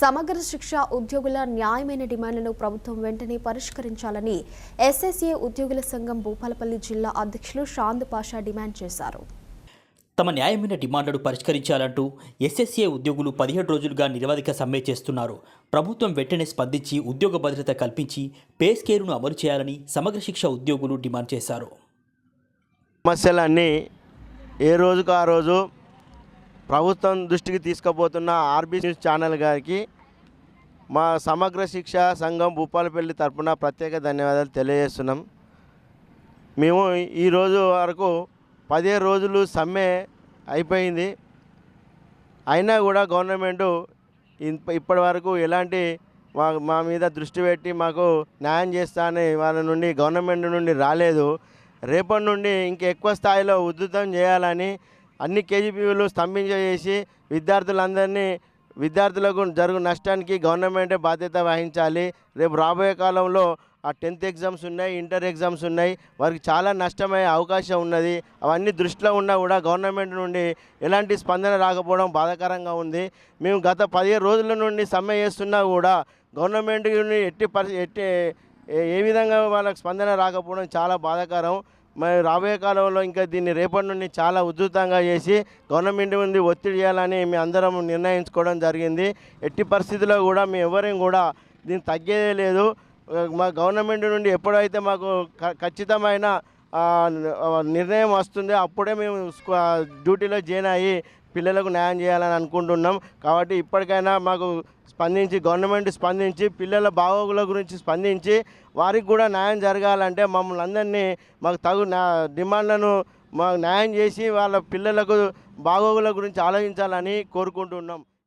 సమగ్ర శిక్ష ఉద్యోగుల న్యాయమైన డిమాండ్లను ప్రభుత్వం వెంటనే పరిష్కరించాలని ఎస్ఎస్ఏ ఉద్యోగుల సంఘం భూపాలపల్లి జిల్లా అధ్యక్షులు షాంద్ పాషా డిమాండ్ చేశారు. తమ న్యాయమైన డిమాండ్లను పరిష్కరించాలంటూ ఎస్ఎస్ఏ ఉద్యోగులు పదిహేడు రోజులుగా నిరవధిక సమ్మె చేస్తున్నారు. ప్రభుత్వం వెంటనే స్పందించి ఉద్యోగ భద్రత కల్పించి పే స్కేలును అమలు చేయాలని సమగ్ర శిక్ష ఉద్యోగులు డిమాండ్ చేశారు. సమస్యలన్నీ ఏ రోజుకు ఆ రోజు ప్రభుత్వం దృష్టికి తీసుకుపోతున్న ఆర్బీ న్యూస్ ఛానల్ గారికి మా సమగ్ర శిక్ష సంఘం భూపాలపల్లి తరపున ప్రత్యేక ధన్యవాదాలు తెలియజేస్తున్నాం. మేము ఈరోజు వరకు పదిహేను రోజులు సమ్మె అయిపోయింది. అయినా కూడా గవర్నమెంట్ ఇప్పటి వరకు ఎలాంటి మా మా మీద దృష్టి పెట్టి మాకు న్యాయం చేస్తా అని వాళ్ళ నుండి గవర్నమెంట్ నుండి రాలేదు. రేపటి నుండి ఇంకెక్కువ స్థాయిలో ఉధృతం చేయాలని అన్ని కేజీపీలు స్తంభించేసి విద్యార్థులందరినీ విద్యార్థులకు జరుగు నష్టానికి గవర్నమెంటే బాధ్యత వహించాలి. రేపు రాబోయే కాలంలో ఆ టెన్త్ ఎగ్జామ్స్ ఉన్నాయి ఇంటర్ ఎగ్జామ్స్ ఉన్నాయి. వారికి చాలా నష్టమయ్యే అవకాశం ఉన్నది. అవన్నీ దృష్టిలో ఉన్నా కూడా గవర్నమెంట్ నుండి ఎలాంటి స్పందన రాకపోవడం బాధాకరంగా ఉంది. మేము గత పదిహేను రోజుల నుండి సమ్మె చేస్తున్నా కూడా గవర్నమెంట్ ఎట్టి పరి ఎట్టి ఏ- ఏ విధంగా వాళ్ళకి స్పందన రాకపోవడం చాలా బాధాకరం. మరి రాబోయే కాలంలో ఇంకా దీన్ని రేపటి నుండి చాలా ఉధృతంగా చేసి గవర్నమెంట్ నుండి ఒత్తిడి చేయాలని మేము అందరం నిర్ణయించుకోవడం జరిగింది. ఎట్టి పరిస్థితుల్లో కూడా మేము ఎవరేం కూడా దీన్ని తగ్గేదే లేదు. మా గవర్నమెంట్ నుండి ఎప్పుడైతే మాకు క- ఖచ్చితమైన నిర్ణయం వస్తుంది. అప్పుడే మేము డ్యూటీలో జాయిన్ అయ్యి పిల్లలకు న్యాయం చేయాలని అనుకుంటున్నాం. కాబట్టి ఇప్పటికైనా మాకు స్పందించి గవర్నమెంట్ స్పందించి పిల్లల బాగోగుల గురించి స్పందించి వారికి కూడా న్యాయం జరగాలంటే మమ్మల్ని అందరినీ మాకు తగు డిమాండ్లను మాకు న్యాయం చేసి వాళ్ళ పిల్లలకు బాగోగుల గురించి ఆలోచించాలని కోరుకుంటున్నాం.